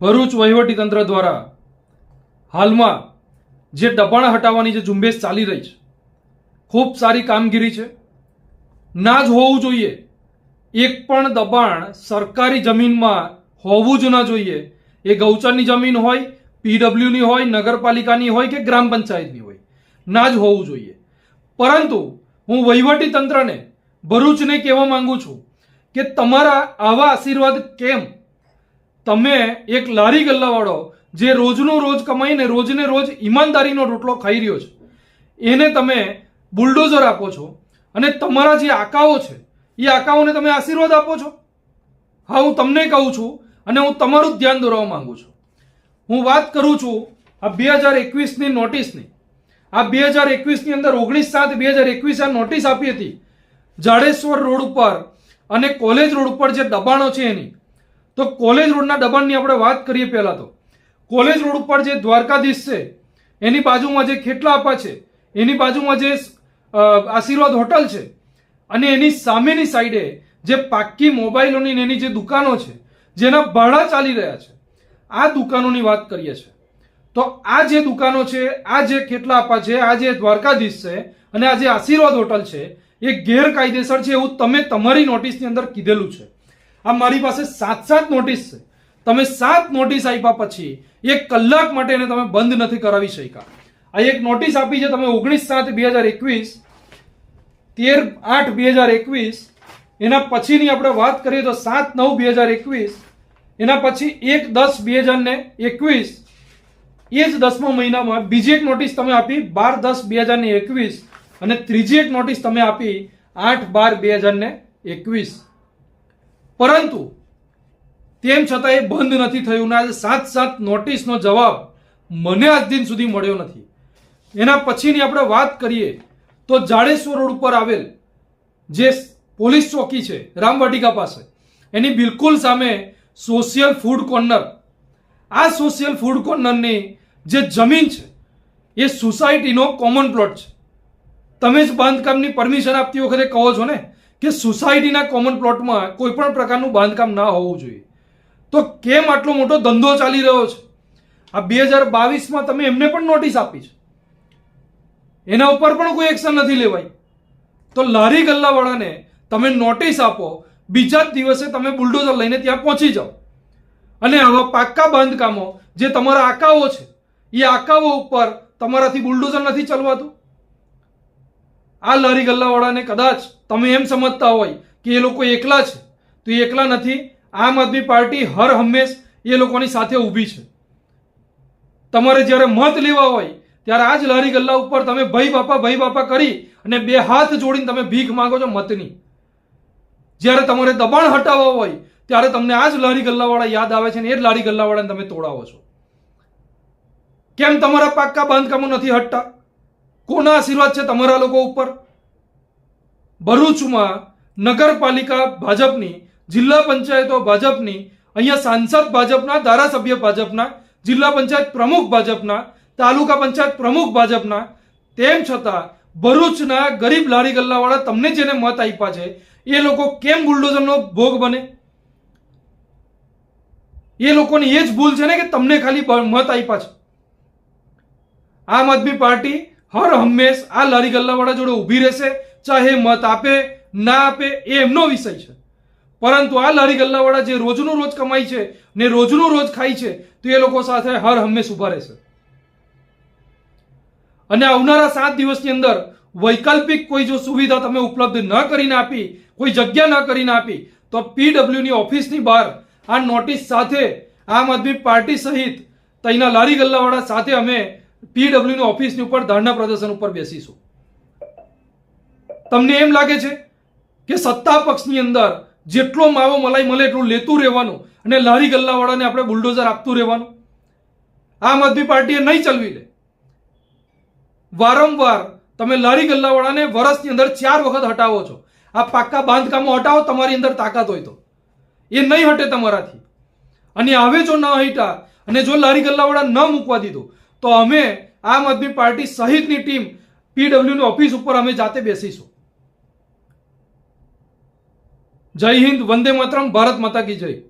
ભરૂચ વહીવટીતંત્ર દ્વારા હાલમાં જે દબાણ હટાવવાની જે ઝુંબેશ ચાલી રહી છે, ખૂબ સારી કામગીરી છે. ના જ હોવું જોઈએ. એક પણ દબાણ સરકારી જમીનમાં હોવું જ ન જોઈએ. એ ગૌચરની જમીન હોય, પીડબ્લ્યુની હોય, નગરપાલિકાની હોય કે ગ્રામ પંચાયતની હોય. ના જ હોવું જોઈએ. પરંતુ હું વહીવટી તંત્રને ભરૂચને કહેવા માંગુ છું કે તમારા આવા આશીર્વાદ કેમ તમે એક લારી ગલ્લાવાળો જે રોજનો રોજ કમાઈને રોજને રોજ ઈમાનદારીનો રોટલો ખાઈ રહ્યો છે, એને તમે બુલડોઝર આપો છો અને તમારા જે આકાઓ છે, એ આકાઓને તમે આશીર્વાદ આપો છો? હા, હું તમને કહું છું અને હું તમારું જ ધ્યાન દોરવા માંગુ છું. હું વાત કરું છું આ બે હજાર એકવીસની નોટિસની. આ બે હજાર એકવીસની અંદર ઓગણીસ સાત બે હજાર એકવીસ આ નોટિસ આપી હતી. જાડેશ્વર રોડ ઉપર અને કોલેજ રોડ ઉપર જે દબાણો છે એની તો કોલેજ રોડના દબાણની આપણે વાત કરીએ પહેલાં તો. કોલેજ રોડ ઉપર જે દ્વારકાધીશ છે, એની બાજુમાં જે ખેટલા આપા છે, એની બાજુમાં જે આશીર્વાદ હોટલ છે, અને એની સામેની સાઈડે જે પાક્કી મોબાઈલોની એની જે દુકાનો છે, જેના ભાડા ચાલી રહ્યા છે, આ દુકાનોની વાત કરીએ છીએ. તો આ જે દુકાનો છે, આ જે ખેટલા આપા છે, આ જે દ્વારકાધીશ છે, અને આ જે આશીર્વાદ હોટલ છે, એ ગેરકાયદેસર છે એવું તમે તમારી નોટિસની અંદર કીધેલું છે. આ મારી પાસે સાત સાત નોટિસ છે. તમે સાત નોટિસ આપ્યા પછી એક કલાક માટે એને તમે બંધ નથી કરાવી શક્યા. આ એક નોટિસ આપી છે તમે ઓગણીસ સાત બે હજાર એકવીસ, તેર આઠ બે હજાર એકવીસ, એના પછીની આપણે વાત કરીએ તો સાત નવ બે હજાર એકવીસ, એના પછી એક દસ બે હજાર ને એકવીસ, એ જ દસમા મહિનામાં બીજી એક નોટિસ તમે આપી બાર દસ બે હજાર ને એકવીસ, અને ત્રીજી એક નોટિસ તમે આપી આઠ બાર બે હજાર ને એકવીસ. પરંતુ તેમ છતાં એ બંધ નથી થયું આજે સાત સાત નોટિસનો જવાબ મને આજ દિન સુધી મળ્યો નથી. એના પછીની આપણે વાત કરીએ તો જાડેશ્વર રોડ ઉપર આવેલ જે પોલીસ ચોકી છે, રામવાટિકા પાસે, એની બિલકુલ સામે સોશિયલ ફૂડ કોર્નર. આ સોશિયલ ફૂડ કોર્નરની જે જમીન છે, એ સોસાયટીનો કોમન પ્લોટ છે. તમે જ બાંધકામની પરમિશન આપતી વખતે કહો છો ને? કે સોસાયટીના કોમન પ્લોટમાં કોઈ પણ પ્રકારનું બાંધકામ ના હોવું જોઈએ. તો કેમ આટલો મોટો ધંધો ચાલી રહ્યો છે? આ બે હજાર બાવીસમાં તમે એમને પણ નોટિસ આપી છે. એના ઉપર પણ કોઈ એક્શન નથી લેવાય. તો લારી ગલ્લાવાળાને તમે નોટિસ આપો, બીજા જ દિવસે તમે બુલડોઝર લઈને ત્યાં પહોંચી જાઓ. અને આવા પાક્કા બાંધકામો જે તમારા આકાઓ છે, એ આકાઓ ઉપર તમારાથી બુલડોઝર નથી ચલવાતું. આ લારી ગલ્લાવાળાને કદાચ તમે એમ સમજતા હોય કે એ લોકો એકલા છે, તો એ એકલા નથી. આમ આદમી પાર્ટી હર હંમેશ એ લોકોની સાથે ઊભી છે. તમારે જ્યારે મત લેવા હોય, ત્યારે આ જ લારી ગલ્લા ઉપર તમે ભાઈ બાપા ભાઈ બાપા કરી અને બે હાથ જોડીને તમે ભીખ માંગો છો મતની. જ્યારે તમારે દબાણ હટાવવા હોય, ત્યારે તમને આ જ લારી ગલ્લાવાળા યાદ આવે છે ને એ જ લારી ગલ્લાવાળાને તમે તોડાવો છો. કેમ તમારા પાક્કા બાંધકામો નથી હટતા? કોના આશીર્વાદ છે તમારા લોકો ઉપર? ભરૂચમાં નગરપાલિકા ભાજપની, જિલ્લા પંચાયતો ભાજપની, અહીંયા સાંસદ ભાજપના, ધારાસભ્ય ભાજપના, જિલ્લા પંચાયત પ્રમુખ ભાજપના, તાલુકા પંચાયત પ્રમુખ ભાજપના, તેમ છતાં ભરૂચના ગરીબ લારી ગલ્લાવાળા તમને જેને મત આપ્યા છે, એ લોકો કેમ બુલડોઝરનો ભોગ બને? એ લોકોની એ જ ભૂલ છે ને કે તમને ખાલી મત આપ્યા છે. આમ આદમી પાર્ટી હર હંમેશ આ લારી ગલ્લાવાળા જોડે ઊભી રહેશે, ચાહે મત આપે, ના આપે, એ એમનો વિષય છે. પરંતુ આ લારી ગલ્લાવાળા જે રોજનું રોજ કમાય છે ને રોજનું રોજ ખાય છે, તો એ લોકો સાથે હર હંમેશ ઊભા રહેશે. અને આવનારા સાત દિવસની અંદર વૈકલ્પિક કોઈ જો સુવિધા તમે ઉપલબ્ધ ન કરીને આપી, કોઈ જગ્યા ન કરીને આપી, તો પીડબ્લ્યુની ઓફિસની બહાર આ નોટિસ સાથે આમ આદમી પાર્ટી સહિત તઈના લારી ગલ્લાવાળા સાથે અમે પીડબ્લ્યુની ઓફિસની ઉપર ધરના પ્રદર્શન ઉપર બેસીશું. તમને એમ લાગે છે કે સત્તા પક્ષની અંદર જેટલો માવો મલાઈ મળે એટલું લેતું રહેવાનું અને લારી ગલ્લાવાળાને આપણે બુલડોઝર આપતું રહેવાનું? આમ આદમી પાર્ટીએ નહીં ચલવી લે. વારંવાર તમે લારી ગલ્લાવાળાને વર્ષની અંદર ચાર વખત હટાવો છો. આ પાક્કા બાંધકામો હટાવો, તમારી અંદર તાકાત હોય તો. એ નહીં હટે તમારાથી. અને હવે જો ન હટ્યા અને જો લારી ગલ્લાવાળા ન મૂકવા દીધું તો અમે આમ આદમી પાર્ટી સહિતની ટીમ પીડબ્લ્યુની ઓફિસ ઉપર અમે જાતે બેસીશું. જય હિન્દ, વંદે માતરમ, ભારત માતા કી જય.